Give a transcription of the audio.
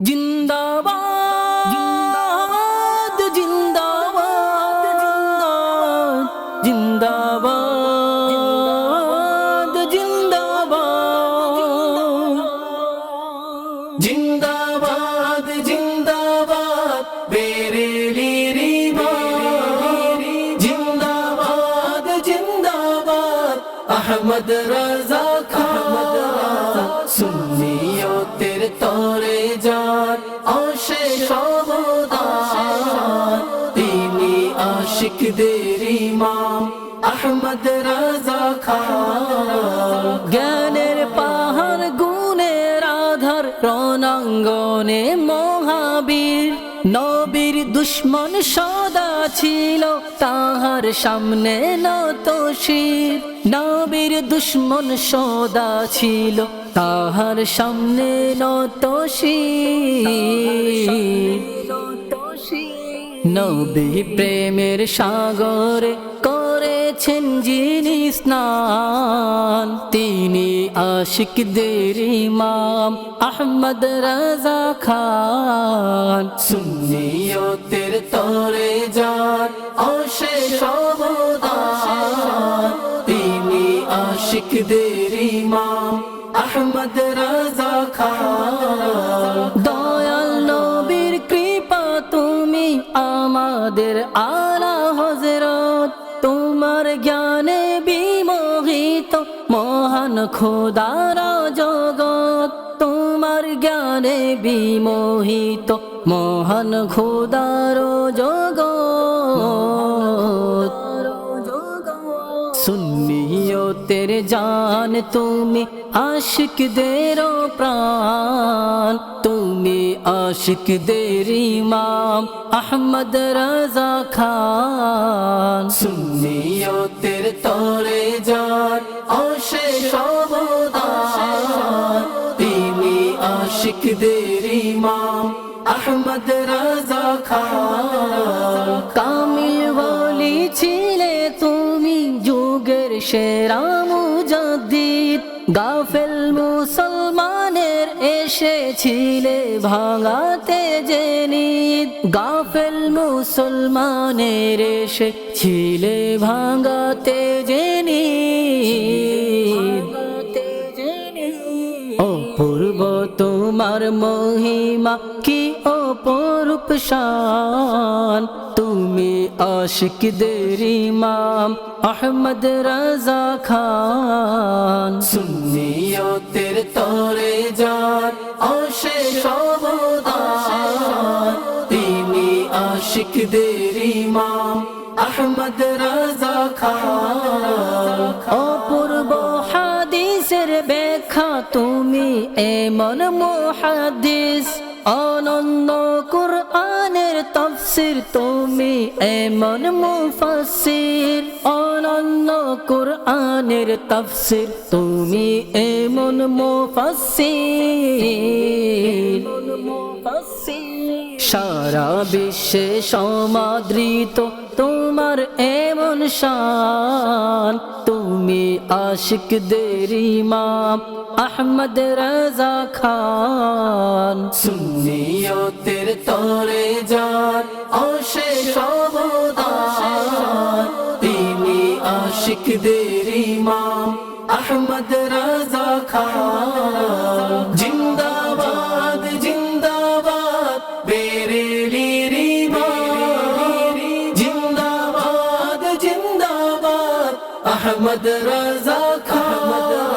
জিন্দাবাদ জিন্দাবাদ জিন্দাবাদ জিন্দাবাদ জিন্দাবাদ জিন্দাবাদ। বেরেলিরি জিন্দাবাদ জিন্দাবাদ আহমদ রাজা খান সুন্নিয়তের তরে যান তিনি আশিকদের ইমাম, আহমদ রাজা খান। জ্ঞানের পাহাড়, গুণের আধার, রণাঙ্গনে মহাবীর। নবীর দুশ্মন সদা ছিল, তাহার সামনে নত শির। নবীর দুশ্মন সদা ছিল তাহার সামনে নত শির। নবী প্রেমের সাগরে করেছেন যিনি স্নান। তিনি আশিকদের ইমাম আহমদ রাজা খান। সুন্নিয়তের তরে যান অশেষ অবদান। তিনি আশিকদের ইমাম আহমদ রাজা খান। দয়াল নবীর কৃপা তুমি আমাদের আলা হজরত তোমার জ্ঞানে বিমোহিত মহান খোদার জগৎ তোমার জ্ঞানে বিমোহিত মহান খোদার জগৎ সুন্নিয়তের জান তুমি আশিকদের প্রাণ। তুমি আশিকদের ইমাম আহমদ রাজা খান। সুন্নিয়তের তরে যান অশেষ অবদান। তিনি আশিকদের ইমাম আহমদ রাজা খান। কামিল বলি ছিলে তুমি যুগের সেরা মুজাদ্দিদ। গাফেল মুসলমানের এসেছিলে ভাঙাতে জেনিদ গাফেল মুসলমানের এসে এসেছিলে ভাঙাতে জেনিদ অপূর্ব তোমার মহিমা কি অপরূপ শান? তুমি আশিকদের ইমাম আহমদ রাজা খান। সুন্নিয়তের তরে যান অশেষ অবদান। তিনি আশিকদের ইমাম আহমদ রাজা খান। অপূর্ব হাদিসের ব্যাখ্যা তুমি এমন মহাদিস। অনন্য কুরআনের তফসির তুমি এমন মুফাসির অনন্য কোরআনের তফসির তুমি এমন মুফাসির সারা বিশ্বে সমাদৃত তোমার এমন শান, তুমি আশিকদের ইমাম আহমদ রাজা খান। সুন্নিয়তের তরে যান, অশেষ অবদান। তিনি আশিকদের ইমাম আহমদ রাজা খান। احمد رضا خان.